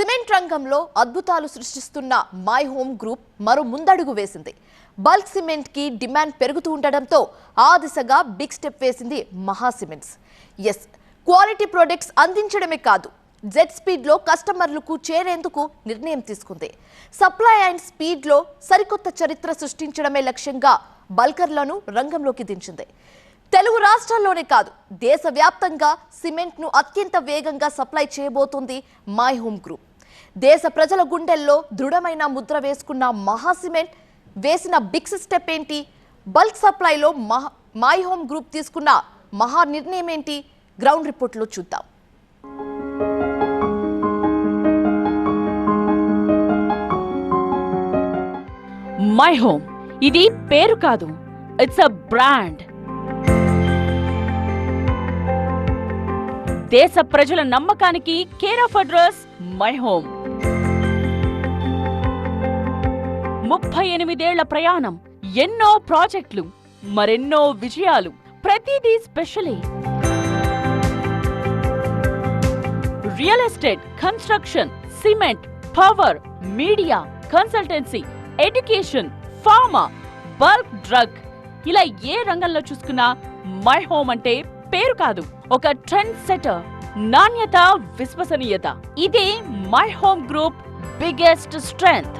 Cement రంగంలో అద్భుతాలు సృష్టిస్తున్న my Home group మరో ముందడుగు వేసింది. బల్క్ సిమెంట్కి డిమాండ్ పెరుగుతూ ఉండడంతో ఆ దిశగా బిగ్ స్టెప్ వేసింది మహా సిమెంట్స్ ఎస్ క్వాలిటీ ప్రొడక్ట్స్ అందించడమే కాదు జెట్ స్పీడ్లో కస్టమర్లకు చేరేందుకు నిర్ణయం తీసుకుంది. సప్లై అండ్ స్పీడ్లో సరికొత్త చరిత్ర సృష్టించడమే లక్ష్యంగా బల్కర్లను రంగంలోకి దించింది. తెలుగు రాష్ట్రాల్లోనే కాదు దేశవ్యాప్తంగా సిమెంట్ను అత్యంత వేగంగా సప్లై చేయబోతుంది మై హోమ్ గ్రూప్ దేశ ప్రజల గుండెల్లో దృఢమైన ముద్ర వేసుకున్న మహా సిమెంట్ వేసిన బిగ్ స్టెప్ ఏంటి? బల్క్ సప్లైలో మహా మై హోమ్ గ్రూప్ తీసుకున్న మహా నిర్ణయం ఏంటి? గ్రౌండ్ రిపోర్ట్లో చూద్దాం. My Home. ఇది పేరు కాదు. ఇట్స్ అ బ్రాండ్ దేశ ప్రజల నమ్మకానికి care of address My Home. ముప్పై ఎనిమిదేళ్ళ ప్రయాణం ఎన్నో ప్రాజెక్టులు మరెన్నో విజయాలు ప్రతిదీ స్పెషలే. Real estate construction cement power media consultancy education pharma bulk drug. ఇలా ఏ రంగంలో చూసుకున్నా మై హోమ్ అంటే పేరు కాదు ఒక ట్రెండ్ సెటర్ నాణ్యత విశ్వసనీయత. ఇదే My Home group biggest strength.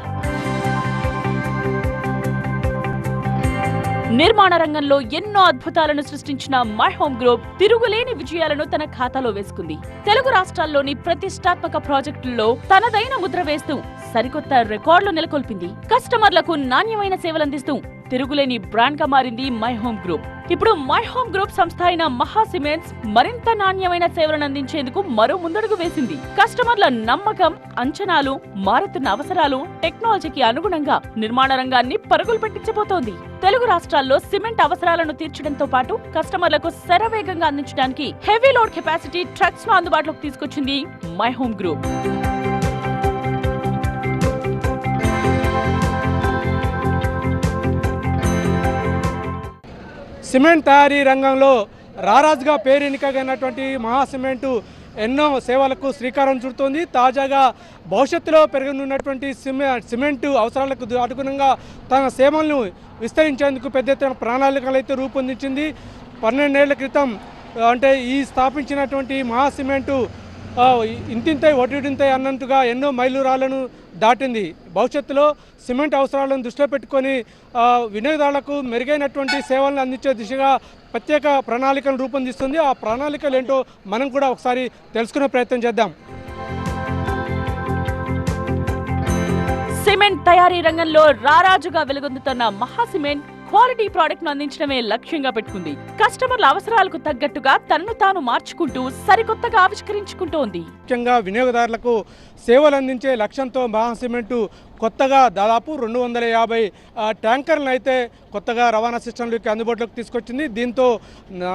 నిర్మాణ రంగంలో ఎన్నో అద్భుతాలను సృష్టించిన మై హోమ్ గ్రూప్ తిరుగులేని విజయాలను తన ఖాతాలో వేసుకుంది. తెలుగు రాష్ట్రాల్లోని ప్రతిష్టాత్మక ప్రాజెక్టుల్లో తనదైన ముద్ర వేస్తూ సరికొత్త రికార్డులు నెలకొల్పింది. కస్టమర్లకు నాణ్యమైన సేవలందిస్తూ తిరుగులేని బ్రాండ్గా మారింది మై హోమ్ గ్రూప్. ఇప్పుడు మై హోమ్ గ్రూప్ సంస్థ అయిన మహా సిమెంట్స్ మరింత నాణ్యమైన సేవలను అందించేందుకు మరో ముందడుగు వేసింది. కస్టమర్ల నమ్మకం అంచనాలు మారుతున్న అవసరాలు టెక్నాలజీకి అనుగుణంగా నిర్మాణ రంగాన్ని పరుగులు పెట్టించబోతోంది. తెలుగు రాష్ట్రాల్లో సిమెంట్ అవసరాలను తీర్చడంతో పాటు కస్టమర్లకు శరవేగంగా అందించడానికి హెవీ లోడ్ కెపాసిటీ ట్రక్స్ను అందుబాటులోకి తీసుకొచ్చింది మై హోమ్ గ్రూప్. సిమెంట్ తయారీ రంగంలో రారాజుగా పేరెన్నికైనటువంటి మహా సిమెంటు ఎన్నో సేవలకు శ్రీకారం చుడుతోంది. తాజాగా భవిష్యత్తులో పెరగనున్నటువంటి సిమె సిమెంటు అవసరాలకు అనుగుణంగా తన సేవలను విస్తరించేందుకు పెద్ద ఎత్తున ప్రణాళికలు అయితే రూపొందించింది. పన్నెండేళ్ళ క్రితం అంటే ఈ స్థాపించినటువంటి మహా సిమెంటు ఇంతింతై ఒటింతై అన్నట్టుగా ఎన్నో మైలురాళ్ళను దాటింది. భవిష్యత్తులో సిమెంట్ అవసరాలను దృష్టిలో పెట్టుకొని వినియోగదారులకు మెరుగైనటువంటి సేవలను అందించే దిశగా ప్రత్యేక ప్రణాళికను రూపొందిస్తుంది. ఆ ప్రణాళికలు ఏంటో మనం కూడా ఒకసారి తెలుసుకునే ప్రయత్నం చేద్దాం. సిమెంట్ తయారీ రంగంలో రారాజుగా వెలుగొందుతున్న మహా సిమెంట్ క్వాలిటీ ప్రోడక్ట్ను అందించడమే లక్ష్యంగా పెట్టుకుంది. కస్టమర్ల అవసరాలకు తగ్గట్టుగా తనను తాను మార్చుకుంటూ సరికొత్తగా ఆవిష్కరించుకుంటోంది. ముఖ్యంగా వినియోగదారులకు సేవలు అందించే లక్ష్యంతో మహా సిమెంటు కొత్తగా దాదాపు రెండు వందల యాభై ట్యాంకర్లను అయితే కొత్తగా రవాణా సిస్టంలోకి అందుబాటులోకి తీసుకొచ్చింది. దీంతో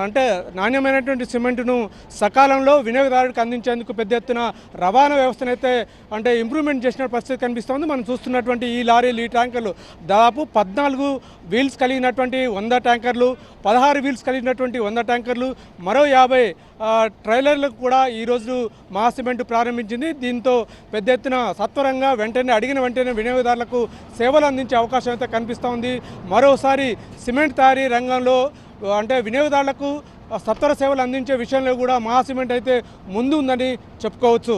అంటే నాణ్యమైనటువంటి సిమెంటును సకాలంలో వినియోగదారుడికి అందించేందుకు పెద్ద ఎత్తున రవాణా వ్యవస్థను అయితే అంటే ఇంప్రూవ్మెంట్ చేసిన పరిస్థితి కనిపిస్తోంది. మనం చూస్తున్నటువంటి ఈ లారీలు ఈ ట్యాంకర్లు దాదాపు పద్నాలుగు వీల్స్ కలిగినటువంటి వంద ట్యాంకర్లు పదహారు వీల్స్ కలిగినటువంటి వంద ట్యాంకర్లు మరో యాభై ట్రైలర్లకు కూడా ఈరోజు మహా సిమెంట్ ప్రారంభించింది. దీంతో పెద్ద ఎత్తున సత్వరంగా వెంటనే అడిగిన వెంటనే వినియోగదారులకు సేవలు అందించే అవకాశం అయితే కనిపిస్తోంది మరోసారి సిమెంట్ తయారీ రంగంలో అంటే వినియోగదారులకు సత్వర సేవలు అందించే విషయంలో కూడా మహా సిమెంట్ అయితే ముందు ఉందని చెప్పుకోవచ్చు.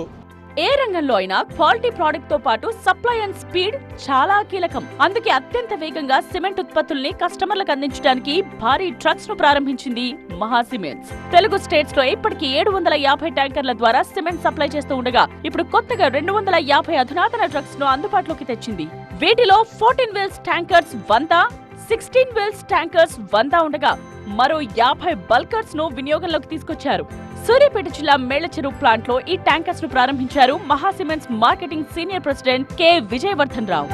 ఏ రంగంలో అయినా క్వాలిటీ ప్రోడక్ట్తో పాటు సప్లై అండ్ స్పీడ్ చాలా కీలకం. అందుకే అత్యంత వేగంగా సిమెంట్ ఉత్పత్తుల్ని కస్టమర్లకు అందించడానికి భారీ ట్రక్స్ను ప్రారంభించింది మహా సిమెంట్స్ తెలుగు స్టేట్స్లో ఇప్పటికీ ఏడు వందల యాభై ట్యాంకర్ల ద్వారా సిమెంట్ సప్లై చేస్తూ ఉండగా ఇప్పుడు కొత్తగా రెండు వందల యాభై అధునాతన ట్రక్స్ను అందుబాటులోకి తెచ్చింది. వీటిలో ఫోర్టీన్ వీల్స్ ట్యాంకర్స్ వంద సిక్స్టీన్ వీల్స్ ట్యాంకర్స్ వంద ఉండగా మరో యాభై బల్కర్స్ను వినియోగంలోకి తీసుకొచ్చారు. సూర్యాపేట జిల్లా మేళ్ళచెరువు ప్లాంట్లో ఈ ట్యాంకర్స్ను ప్రారంభించారు Maha cements marketing senior president K. Vijayavardhan Rao.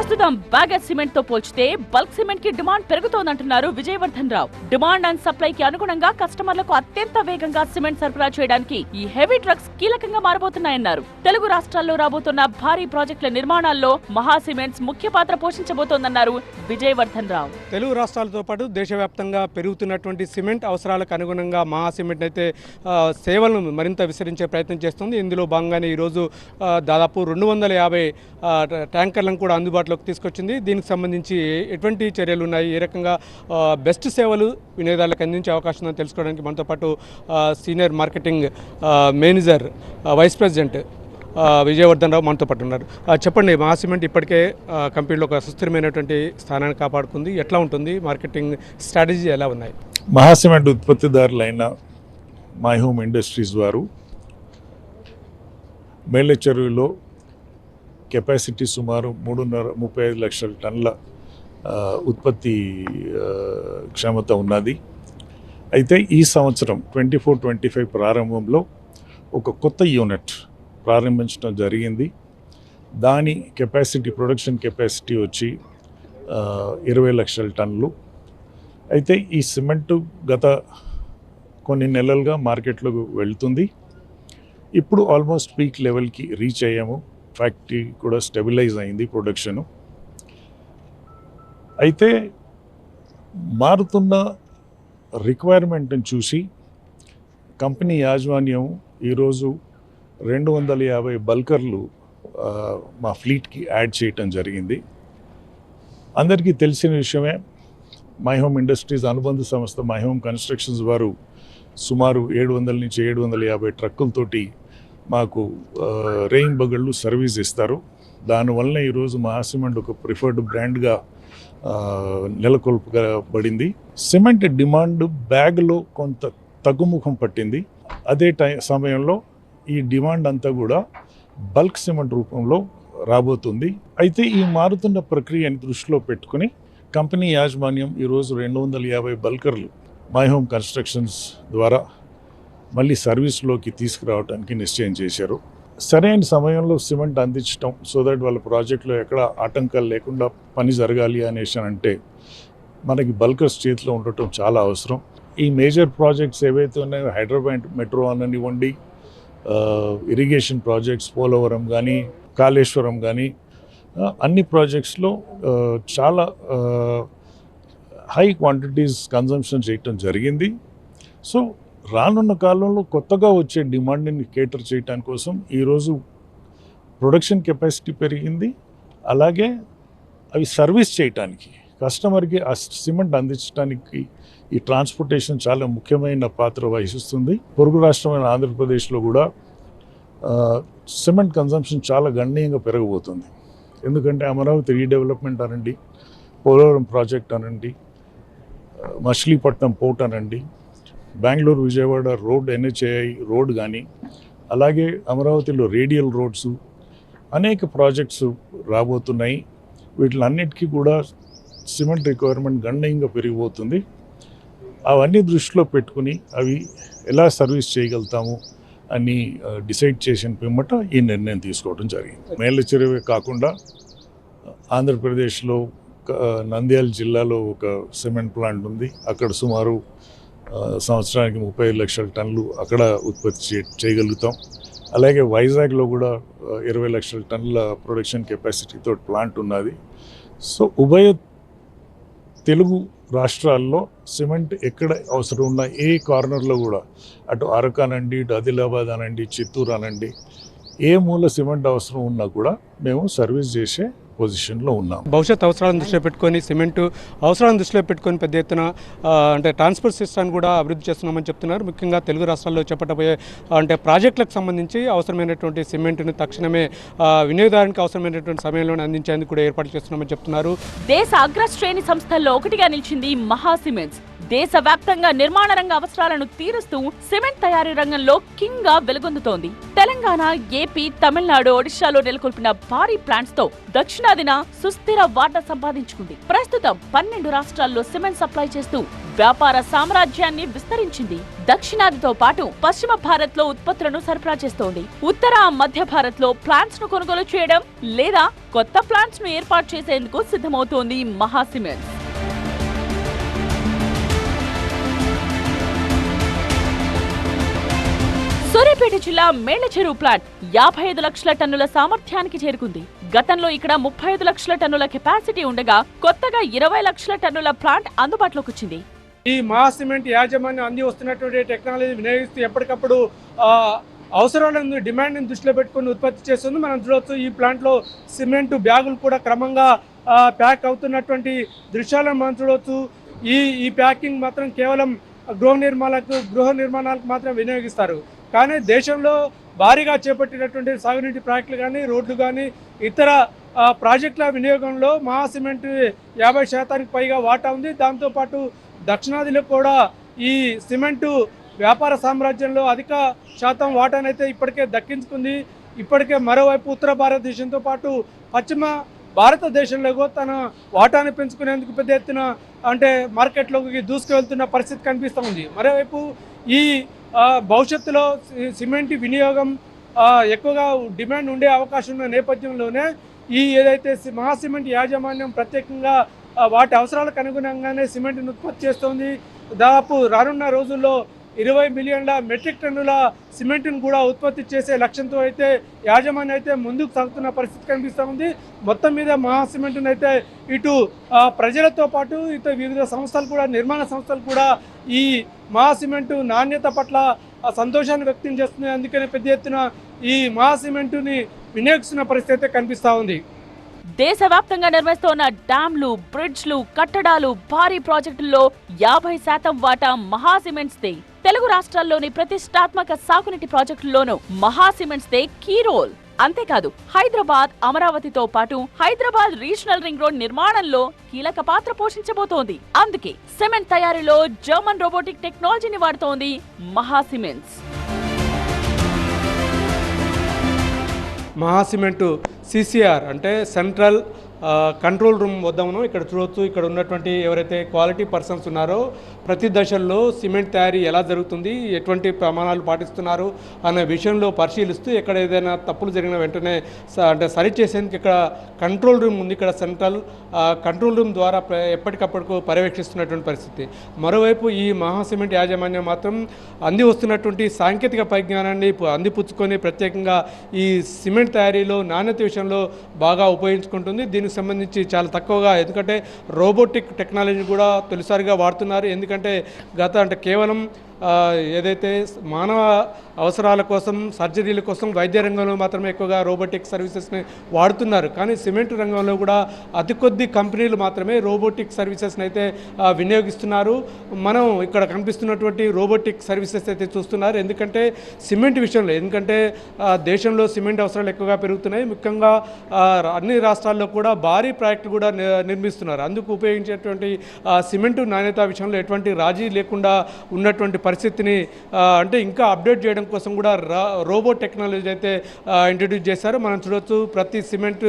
ప్రస్తుతం బ్యాగర్ సిమెంట్తో పోల్చితే బల్క్ సిమెంట్కి demand పెరుగుతోందంటున్నారు Vijayavardhan Rao. Demand and supply కి అనుగుణంగా కస్టమర్లకు అత్యంత వేగంగా సిమెంట్ సరఫరా చేయడానికి ఈ హెవీ ట్రక్స్ కీలకంగా మారబోతున్నాయన్నారు. తెలుగు రాష్ట్రాల్లో రాబోతున్న భారీ ప్రాజెక్టుల నిర్మాణాల్లో మహా సిమెంట్స్ ముఖ్య పాత్ర పోషించబోతోందన్నారు విజయవర్ధన్ రావు. తెలుగు రాష్ట్రాలతో పాటు దేశవ్యాప్తంగా పెరుగుతున్నటువంటి సిమెంట్ అవసరాలకు అనుగుణంగా మహా సిమెంట్ అయితే సేవలను మరింత విస్తరించే ప్రయత్నం చేస్తుంది. ఇందులో భాగంగానే ఈరోజు దాదాపు రెండు వందల యాభై ట్యాంకర్లను కూడా అందుబాటులోకి తీసుకొచ్చింది. దీనికి సంబంధించి ఎటువంటి చర్యలు ఉన్నాయి? ఏ రకంగా బెస్ట్ సేవలు వినియోగదారులకు అందించే అవకాశం ఉందని తెలుసుకోవడానికి మనతో పాటు senior marketing manager vice president Vijayavardhan Rao మనతో పాటు ఉన్నారు. చెప్పండి మా సిమెంట్ ఇప్పటికే కంపెనీలో ఒక సుస్థిరమైనటువంటి స్థానాన్ని కాపాడుకుంది. ఎట్లా ఉంటుంది? మార్కెటింగ్ స్ట్రాటజీ ఎలా ఉన్నాయి? మహాసిమెంట్ ఉత్పత్తిదారులైన మై హోమ్ ఇండస్ట్రీస్ వారు మేళ్ళ చెరువులో కెపాసిటీ సుమారు మూడున్నర ముప్పై ఐదు లక్షల టన్నుల ఉత్పత్తి క్షమత ఉన్నది. అయితే ఈ సంవత్సరం ట్వంటీ ఫోర్ ట్వంటీ ఫైవ్ ప్రారంభంలో ఒక కొత్త యూనిట్ ప్రారంభించడం జరిగింది. దాని కెపాసిటీ ప్రొడక్షన్ కెపాసిటీ వచ్చి ఇరవై లక్షల టన్నులు. అయితే ఈ సిమెంటు గత కొన్ని నెలలుగా మార్కెట్లోకి వెళ్తుంది. ఇప్పుడు ఆల్మోస్ట్ పీక్ లెవెల్కి రీచ్ అయ్యాము. ఫ్యాక్టరీ కూడా స్టెబిలైజ్ అయింది ప్రొడక్షను. అయితే మారుతున్న రిక్వైర్మెంట్ని చూసి కంపెనీ యాజమాన్యం ఈరోజు రెండు వందల యాభై బల్కర్లు మా ఫ్లీట్కి యాడ్ చేయటం జరిగింది. అందరికీ తెలిసిన విషయమే మై హోమ్ ఇండస్ట్రీస్ అనుబంధ సంస్థ మై హోమ్ కన్స్ట్రక్షన్స్ వారు సుమారు ఏడు వందల నుంచి ఏడు వందల యాభై ట్రక్కులతోటి మాకు రెయిన్ బగళ్ళు సర్వీస్ ఇస్తారు. దానివల్ల ఈరోజు మా సిమెంట్ ఒక ప్రిఫర్డ్ బ్రాండ్గా నెలకొల్పబడింది. సిమెంట్ డిమాండ్ బ్యాగ్లో కొంత తగ్గుముఖం పట్టింది. అదే టై సమయంలో ఈ డిమాండ్ అంతా కూడా బల్క్ సిమెంట్ రూపంలో రాబోతుంది. అయితే ఈ మారుతున్న ప్రక్రియని దృష్టిలో పెట్టుకుని కంపెనీ యాజమాన్యం ఈరోజు రెండు వందల యాభై బల్కర్లు మై హోమ్ కన్స్ట్రక్షన్స్ ద్వారా మళ్ళీ సర్వీస్లోకి తీసుకురావడానికి నిశ్చయం చేశారు. సరైన సమయంలో సిమెంట్ అందించడం సో దట్ వాళ్ళ ప్రాజెక్టులో ఎక్కడ ఆటంకాలు లేకుండా పని జరగాలి అనేసి అంటే మనకి బల్కర్స్ చేతిలో ఉండటం చాలా అవసరం. ఈ మేజర్ ప్రాజెక్ట్స్ ఏవైతే ఉన్నాయో హైదరాబాద్ మెట్రో అననివ్వండి ఇరిగేషన్ ప్రాజెక్ట్స్ పోలవరం కానీ కాళేశ్వరం కానీ అన్ని ప్రాజెక్ట్స్లో చాలా హై క్వాంటిటీస్ కన్జంప్షన్ చేయటం జరిగింది. సో రానున్న కాలంలో కొత్తగా వచ్చే డిమాండ్ని కేటర్ చేయటం కోసం ఈరోజు ప్రొడక్షన్ కెపాసిటీ పెరిగింది. అలాగే అవి సర్వీస్ చేయటానికి కస్టమర్కి ఆ సిమెంట్ అందించడానికి ఈ ట్రాన్స్పోర్టేషన్ చాలా ముఖ్యమైన పాత్ర వహిస్తుంది. పొరుగు రాష్ట్రమైన ఆంధ్రప్రదేశ్లో కూడా సిమెంట్ కన్సంప్షన్ చాలా గణనీయంగా పెరగబోతుంది. ఎందుకంటే అమరావతి రీడెవలప్మెంట్ అనండి పోలవరం ప్రాజెక్ట్ అనండి మచిలీపట్నం పోర్ట్ అనండి Bengaluru Vijayawada road NHAI road కానీ అలాగే అమరావతిలో రేడియల్ రోడ్స్ అనేక ప్రాజెక్ట్స్ రాబోతున్నాయి. వీటిలన్నిటికీ కూడా సిమెంట్ రిక్వైర్మెంట్ గణనీయంగా పెరిగిపోతుంది. అవన్నీ దృష్టిలో పెట్టుకుని అవి ఎలా సర్వీస్ చేయగలుగుతాము అని డిసైడ్ చేసిన పిమ్మట ఈ నిర్ణయం తీసుకోవడం జరిగింది. మేళ్ళ చెరువే కాకుండా ఆంధ్రప్రదేశ్లో నంద్యాల జిల్లాలో ఒక సిమెంట్ ప్లాంట్ ఉంది. అక్కడ సుమారు సంవత్సరానికి ముప్పై లక్షల టన్నులు అక్కడ ఉత్పత్తి చే చేయగలుగుతాం. అలాగే వైజాగ్లో కూడా ఇరవై లక్షల టన్నుల ప్రొడక్షన్ కెపాసిటీతో ప్లాంట్ ఉన్నది. సో ఉభయ తెలుగు రాష్ట్రాల్లో సిమెంట్ ఎక్కడ అవసరం ఉన్న ఏ కార్నర్లో కూడా అటు అరకు అనండి ఇటు ఆదిలాబాద్ అనండి చిత్తూరు అనండి ఏ మూల సిమెంట్ అవసరం ఉన్నా కూడా మేము సర్వీస్ చేసే పొజిషన్లో ఉన్నాం. భవిష్యత్ అవసరాలను దృష్టిలో పెట్టుకొని సిమెంటు అవసరాలను దృష్టిలో పెట్టుకొని పెద్ద ఎత్తున అంటే ట్రాన్స్పోర్ట్ సిస్టాన్ని కూడా అభివృద్ధి చేస్తున్నామని చెప్తున్నారు. ముఖ్యంగా తెలుగు రాష్ట్రాల్లో చేపట్టబోయే అంటే ప్రాజెక్టులకు సంబంధించి అవసరమైనటువంటి సిమెంట్ని తక్షణమే వినియోగదారునికి అవసరమైనటువంటి సమయంలోనే అందించేందుకు కూడా ఏర్పాటు చేస్తున్నామని చెప్తున్నారు. దేశ అగ్రశ్రేణి సంస్థల్లో ఒకటిగా నిలిచింది మహా సిమెంట్స్. దేశవ్యాప్తంగా నిర్మాణ రంగ అవసరాలను తీరుస్తూ సిమెంట్ తయారీ రంగంలో కింగ్గా వెలుగొందుతోంది. తెలంగాణ ఏపీ తమిళనాడు ఒడిశాలో నెలకొల్పిన భారీ ప్లాంట్స్తో దక్షిణాదిన సుస్థిర వాటా సంపాదించుకుంది. ప్రస్తుతం పన్నెండు రాష్ట్రాల్లో సిమెంట్ సప్లై చేస్తూ వ్యాపార సామ్రాజ్యాన్ని విస్తరించింది. దక్షిణాదితో పాటు పశ్చిమ భారత్లో ఉత్పత్తులను సరఫరా చేస్తోంది. ఉత్తర మధ్య భారత్లో ప్లాంట్స్ను కొనుగోలు చేయడం లేదా కొత్త ప్లాంట్స్ను ఏర్పాటు చేసేందుకు సిద్ధమవుతోంది మహా సూర్యాపేట జిల్లా మేళ్ళచెరువు ప్లాంట్ యాభై ఐదు లక్షల టన్నుల సామర్థ్యానికి చేరుకుంది. గతంలో ఇక్కడ ముప్పై ఐదు లక్షల టన్నుల కెపాసిటీ ఉండగా కొత్తగా ఇరవై లక్షల టన్నుల ప్లాంట్ అందుబాటులోకి వచ్చింది. ఈ మా సిమెంట్ యాజమాన్యం అంది వస్తున్నటువంటి టెక్నాలజీ వినియోగిస్తూ ఎప్పటికప్పుడు అవసరాలను డిమాండ్ని దృష్టిలో పెట్టుకుని ఉత్పత్తి చేస్తుంది. మనం చూడవచ్చు ఈ ప్లాంట్లో సిమెంట్ బ్యాగులు కూడా క్రమంగా ప్యాక్ అవుతున్నటువంటి దృశ్యాలను మనం చూడవచ్చు ఈ ఈ ప్యాకింగ్ మాత్రం కేవలం గృహ నిర్మాణాలకు గృహ నిర్మాణాలకు మాత్రం వినియోగిస్తారు. కానీ దేశంలో భారీగా చేపట్టినటువంటి సాగునీటి ప్రాజెక్టులు కానీ రోడ్లు కానీ ఇతర ప్రాజెక్టుల వినియోగంలో మహా సిమెంట్ యాభై శాతానికి పైగా వాటా ఉంది. దాంతోపాటు దక్షిణాదిలో కూడా ఈ సిమెంటు వ్యాపార సామ్రాజ్యంలో అధిక శాతం వాటానైతే ఇప్పటికే దక్కించుకుంది. ఇప్పటికే మరోవైపు ఉత్తర భారతదేశంతో పాటు పశ్చిమ భారతదేశంలో తన వాటాను పెంచుకునేందుకు పెద్ద ఎత్తున అంటే మార్కెట్లోకి దూసుకువెళ్తున్న పరిస్థితి కనిపిస్తూ ఉంది. మరోవైపు ఈ భవిష్యత్తులో సిమెంట్ వినియోగం ఎక్కువగా డిమాండ్ ఉండే అవకాశం ఉన్న నేపథ్యంలోనే ఈ ఏదైతే మహా సిమెంట్ యాజమాన్యం ప్రత్యేకంగా వాటి అవసరాలకు అనుగుణంగానే సిమెంట్ని ఉత్పత్తి చేస్తోంది. దాదాపు రానున్న రోజుల్లో ఇరవై మిలియన్ల మెట్రిక్ టన్నుల సిమెంట్ను కూడా ఉత్పత్తి చేసే లక్ష్యంతో అయితే యాజమాన్యం అయితే ముందుకు సాగుతున్న పరిస్థితి కనిపిస్తూ ఉంది. మొత్తం మీద మహా సిమెంట్ను అయితే ఇటు ప్రజలతో పాటు ఇటు వివిధ సంస్థలు కూడా నిర్మాణ సంస్థలు కూడా ఈ మహా సిమెంటు నాణ్యత పట్ల సంతోషాన్ని వ్యక్తం చేస్తుంది అందుకనే పెద్ద ఎత్తున ఈ మహా సిమెంటుని వినియోగిస్తున్న పరిస్థితి అయితే కనిపిస్తూ ఉంది. దేశవ్యాప్తంగా నిర్మిస్తోన్న డ్యాంలు బ్రిడ్జ్లు కట్టడాలు భారీ ప్రాజెక్టుల్లో యాభై శాతం వాటా మహా సిమెంట్స్ తెలుగు రాష్ట్రాల్లోని ప్రతిష్టాత్మక సాగునీటి ప్రాజెక్టుల్లోనూ మహా సిమెంట్స్ దే కీ రోల్. అంతేకాదు హైదరాబాద్ అమరావతితో పాటు హైదరాబాద్ రీజనల్ రింగ్ రోడ్ నిర్మాణంలో కీలక పాత్ర పోషించబోతోంది. అందుకే సిమెంట్ తయారీలో జర్మన్ రోబోటిక్ టెక్నాలజీని వాడుతోంది Maha cements. Maha cement CCR అంటే సెంట్రల్ కంట్రోల్ రూమ్ వద్ద మనం ఇక్కడ చూడవచ్చు ఇక్కడ ఉన్నటువంటి ఎవరైతే క్వాలిటీ పర్సన్స్ ఉన్నారో ప్రతి దశల్లో సిమెంట్ తయారీ ఎలా జరుగుతుంది ఎటువంటి ప్రమాణాలు పాటిస్తున్నారు అనే విషయంలో పరిశీలిస్తూ ఎక్కడ ఏదైనా తప్పులు జరిగిన వెంటనే స- అంటే సరి చేసేందుకు ఇక్కడ కంట్రోల్ రూమ్ ఉంది. ఇక్కడ సెంట్రల్ కంట్రోల్ రూమ్ ద్వారా ఎప్పటికప్పటికు పర్యవేక్షిస్తున్నటువంటి పరిస్థితి. మరోవైపు ఈ మహా సిమెంట్ యాజమాన్యం మాత్రం అంది వస్తున్నటువంటి సాంకేతిక పరిజ్ఞానాన్ని అందిపుచ్చుకొని ప్రత్యేకంగా ఈ సిమెంట్ తయారీలో నాణ్యత విషయంలో బాగా ఉపయోగించుకుంటుంది. దీనికి సంబంధించి చాలా తక్కువగా ఎందుకంటే రోబోటిక్ టెక్నాలజీ కూడా తొలిసారిగా వాడుతున్నారు. ఎందుకంటే ఎందుకంటే గత అంటే కేవలం ఏదైతే మానవ అవసరాల కోసం సర్జరీల కోసం వైద్య రంగంలో మాత్రమే ఎక్కువగా రోబోటిక్ సర్వీసెస్ని వాడుతున్నారు. కానీ సిమెంట్ రంగంలో కూడా అతి కొద్ది కంపెనీలు మాత్రమే రోబోటిక్ సర్వీసెస్ని అయితే వినియోగిస్తున్నారు. మనం ఇక్కడ కనిపిస్తున్నటువంటి రోబోటిక్ సర్వీసెస్ అయితే చూస్తున్నారు. ఎందుకంటే సిమెంట్ విషయంలో ఎందుకంటే దేశంలో సిమెంట్ అవసరాలు ఎక్కువగా పెరుగుతున్నాయి. ముఖ్యంగా అన్ని రాష్ట్రాల్లో కూడా భారీ ప్రాజెక్టులు కూడా నిర్మిస్తున్నారు. అందుకు ఉపయోగించేటువంటి సిమెంటు నాణ్యత విషయంలో ఎటువంటి రాజీ లేకుండా ఉన్నటువంటి పరిస్థితిని అంటే ఇంకా అప్డేట్ చేయడం కోసం కూడా రోబో టెక్నాలజీ అయితే ఇంట్రడ్యూస్ చేశారు. మనం చూడవచ్చు ప్రతి సిమెంట్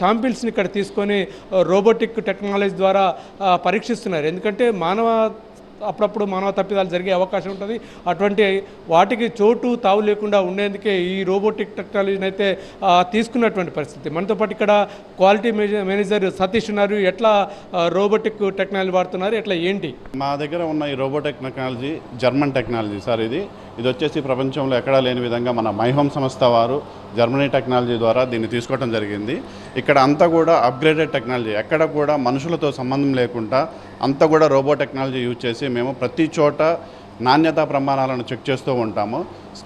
షాంపిల్స్ని ఇక్కడ తీసుకొని రోబోటిక్ టెక్నాలజీ ద్వారా పరీక్షిస్తున్నారు. ఎందుకంటే మానవ అప్పుడప్పుడు మానవ తప్పిదాలు జరిగే అవకాశం ఉంటుంది. అటువంటి వాటికి చోటు తావు లేకుండా ఉండేందుకే ఈ రోబోటిక్ టెక్నాలజీని అయితే తీసుకున్నటువంటి పరిస్థితి. మనతో పాటు ఇక్కడ క్వాలిటీ మేనేజర్ సతీష్ ఉన్నారు. ఎట్లా రోబోటిక్ టెక్నాలజీ వాడుతున్నారు? ఎట్లా ఏంటి? మా దగ్గర ఉన్న ఈ robotic technology German technology sir ఇది. ఇది వచ్చేసి ప్రపంచంలో ఎక్కడా లేని విధంగా మన మైహోమ్ సంస్థ వారు జర్మనీ టెక్నాలజీ ద్వారా దీన్ని తీసుకోవడం జరిగింది. ఇక్కడ అంతా కూడా అప్గ్రేడెడ్ టెక్నాలజీ ఎక్కడ కూడా మనుషులతో సంబంధం లేకుండా అంతా కూడా రోబో టెక్నాలజీ యూజ్ చేసి మేము ప్రతి చోట నాణ్యతా ప్రమాణాలను చెక్ చేస్తూ ఉంటాము.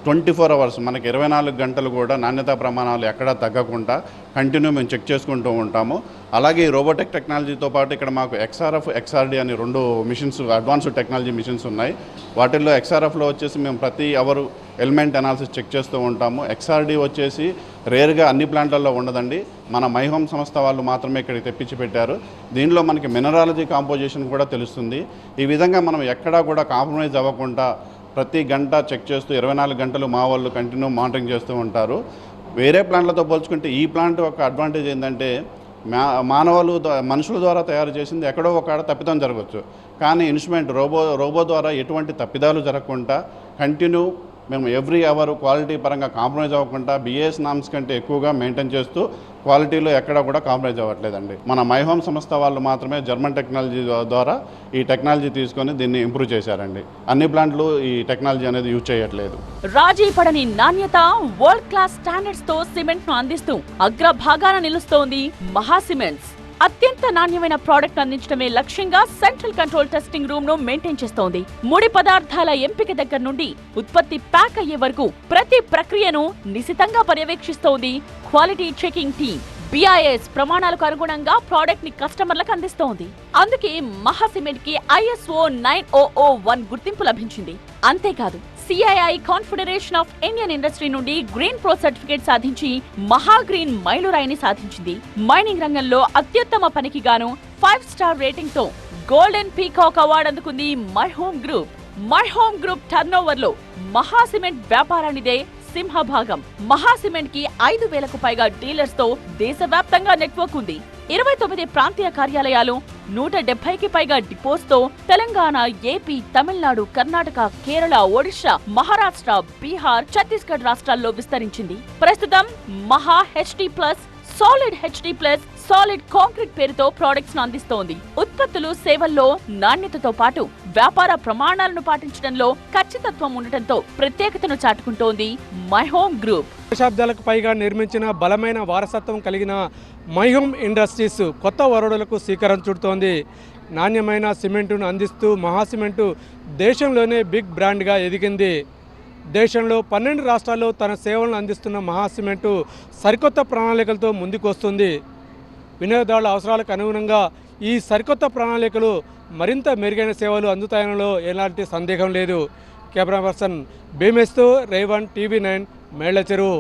ట్వంటీ ఫోర్ అవర్స్ మనకి ఇరవై నాలుగు గంటలు కూడా నాణ్యతా ప్రమాణాలు ఎక్కడా తగ్గకుండా కంటిన్యూ మేము చెక్ చేసుకుంటూ ఉంటాము. అలాగే ఈ రోబోటెక్ టెక్నాలజీతో పాటు ఇక్కడ మాకు ఎక్స్ఆర్ఎఫ్ ఎక్స్ఆర్డి అని రెండు మిషన్స్ అడ్వాన్స్డ్ టెక్నాలజీ మిషన్స్ ఉన్నాయి. వాటిల్లో ఎక్స్ఆర్ఎఫ్లో వచ్చేసి మేము ప్రతి అవర్ ఎలిమెంట్ అనాలిసిస్ చెక్ చేస్తూ ఉంటాము. ఎక్స్ఆర్డి వచ్చేసి రేర్గా అన్ని ప్లాంట్లలో ఉండదండి. మన మైహోమ్ సంస్థ వాళ్ళు మాత్రమే ఇక్కడికి తెప్పించి పెట్టారు. దీనిలో మనకి మినరాలజీ కాంపోజిషన్ కూడా తెలుస్తుంది. ఈ విధంగా మనం ఎక్కడా కూడా కాంప్రమైజ్ అవ్వకుండా ప్రతి గంట చెక్ చేస్తూ ఇరవై నాలుగు గంటలు మా వాళ్ళు కంటిన్యూ మానిటరింగ్ చేస్తూ ఉంటారు. వేరే ప్లాంట్లతో పోల్చుకుంటే ఈ ప్లాంట్ ఒక అడ్వాంటేజ్ ఏంటంటే మా మానవులు మనుషుల ద్వారా తయారు చేసింది ఎక్కడో ఒక తప్పిదం జరగవచ్చు. కానీ ఇన్స్ట్రుమెంట్ రోబో రోబో ద్వారా ఎటువంటి తప్పిదాలు జరగకుండా కంటిన్యూ మేము ఎవ్రీ అవర్ క్వాలిటీ పరంగా కాంప్రమైజ్ అవ్వకుండా బిఎస్ నామ్స్ కంటే ఎక్కువగా మెయింటైన్ చేస్తూ క్వాలిటీలో ఎక్కడ కూడా కాంప్రమైజ్ అవ్వట్లేదండి. మన మైహోమ్ సంస్థ వాళ్ళు మాత్రమే జర్మన్ టెక్నాలజీ ద్వారా ఈ టెక్నాలజీ తీసుకొని దీన్ని ఇంప్రూవ్ చేశారండి. అన్ని ప్లాంట్లు ఈ టెక్నాలజీ అనేది యూజ్ చేయట్లేదు. రాజీ పడని నాణ్యత వరల్డ్ క్లాస్ స్టాండర్డ్స్తో సిమెంట్ను అందిస్తూ అగ్రభాగాన నిలుస్తోంది మహా సిమెంట్స్ అత్యంత నాణ్యమైన ప్రోడక్ట్ అందించడమే లక్ష్యంగా సెంట్రల్ కంట్రోల్ టెస్టింగ్ రూమ్ను మెయింటైన్ చేస్తోంది. ముడి పదార్థాల ఎంపిక దగ్గర నుండి ఉత్పత్తి ప్యాక్ అయ్యే వరకు ప్రతి ప్రక్రియను నిశితంగా పర్యవేక్షిస్తోంది క్వాలిటీ చెకింగ్ టీమ్. బిఐఎస్ ప్రమాణాలకు అనుగుణంగా ప్రోడక్ట్ని కస్టమర్లకు అందిస్తోంది. అందుకే మహాసిమెంట్కి ఐఎస్ఓ నైన్ ఓ వన్ గుర్తింపు లభించింది. అంతేకాదు CII confederation of Indian industry నుండి గ్రీన్ ప్రో సర్టిఫికేట్ సాధించి మహా గ్రీన్ మైలురాయిని సాధించింది. మైనింగ్ రంగంలో అత్యుత్తమ పనికి గాను ఫైవ్ స్టార్ రేటింగ్తో గోల్డెన్ పీకాక్ అవార్డు అందుకుంది My Home group My Home group టర్న్లో Maha cement వ్యాపారానిదే సింహభాగం. మహా సిమెంట్కి ఐదు వేలకు పైగా డీలర్స్తో దేశవ్యాప్తంగా నెట్వర్క్ ఉంది. ఇరవై తొమ్మిది ప్రాంతీయ కార్యాలయాలు నూట డెబ్బైకి పైగా డిపోస్తో తెలంగాణ ఏపీ తమిళనాడు కర్ణాటక కేరళ ఒడిశా మహారాష్ట్ర బీహార్ ఛత్తీస్గఢ్ రాష్ట్రాల్లో విస్తరించింది. ప్రస్తుతం Maha HD plus solid HD plus solid concrete పేరుతో ప్రోడక్ట్స్ను అందిస్తోంది. ఉత్పత్తులు సేవల్లో నాణ్యతతో పాటు వ్యాపార ప్రమాణాలను పాటించడంలో ఖచ్చితత్వం ఉండటంతో ప్రత్యేకతను చాటుకుంటోంది మై హోమ్ గ్రూప్. దశాబ్దాలకు పైగా నిర్మించిన బలమైన వారసత్వం కలిగిన మైహోమ్ ఇండస్ట్రీస్ కొత్త వరడులకు శ్రీకారం చుడుతోంది. నాణ్యమైన సిమెంటును అందిస్తూ మహా సిమెంటు దేశంలోనే బిగ్ బ్రాండ్గా ఎదిగింది. దేశంలో పన్నెండు రాష్ట్రాల్లో తన సేవలను అందిస్తున్న మహా సిమెంటు సరికొత్త ప్రణాళికలతో ముందుకొస్తుంది. వినియోగదారుల అవసరాలకు అనుగుణంగా ఈ సరికొత్త ప్రణాళికలు మరింత మెరుగైన సేవలు అందుతాయనలో ఎలాంటి సందేహం లేదు. కెమెరా పర్సన్ భీమేస్తో రేవన్ టీవీ నైన్ మేళ్ళ చెరువు